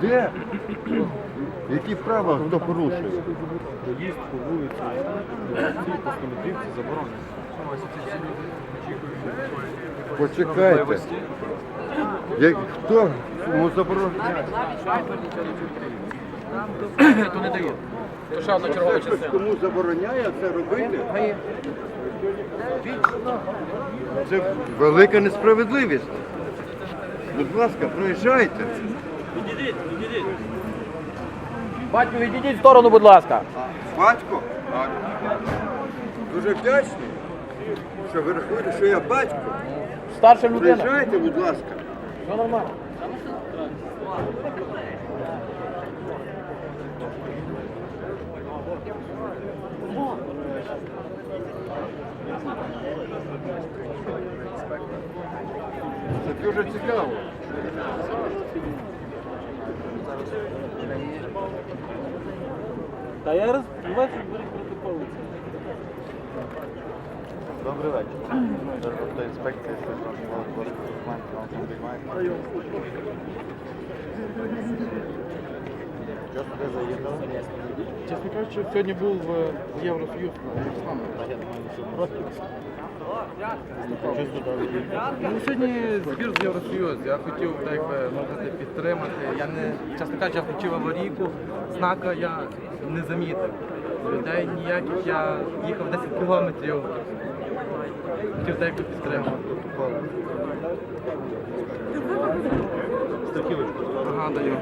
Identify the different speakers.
Speaker 1: Де? Які права хто порушує?
Speaker 2: Проїзд по вулиці, цій по 100 заборонено.
Speaker 1: Почекайте. Як, хто йому забороняє?
Speaker 3: То не дає. То ще одна чергова частина.
Speaker 1: Кому забороняє це робити? Це велика несправедливість. Будь ласка, проїжджайте.
Speaker 3: Батько, відійдіть в сторону, будь ласка.
Speaker 1: Батько? Дуже вдячний, що ви рахуєте, що я батько.
Speaker 3: Старша людина.
Speaker 1: Проїжджайте, будь ласка.
Speaker 3: Все нормально.
Speaker 1: Це дуже цікаво.
Speaker 2: Та я раз давайте беріть протокол.
Speaker 4: Добрий вечір. Автоінспекція сержант Володимир документи вам там приймають. Що туди заїхали?
Speaker 2: Кажучи, сьогодні був в Євросоюз на Єврославі. Ну, сьогодні збір з Євросоюз. Я хотів так мовити підтримати. Я не, чесно кажучи, я включив аварійку, знака я не замітив. Людей ніяких, я їхав 10 кілометрів. Хотів так підтримати. Ага, даю.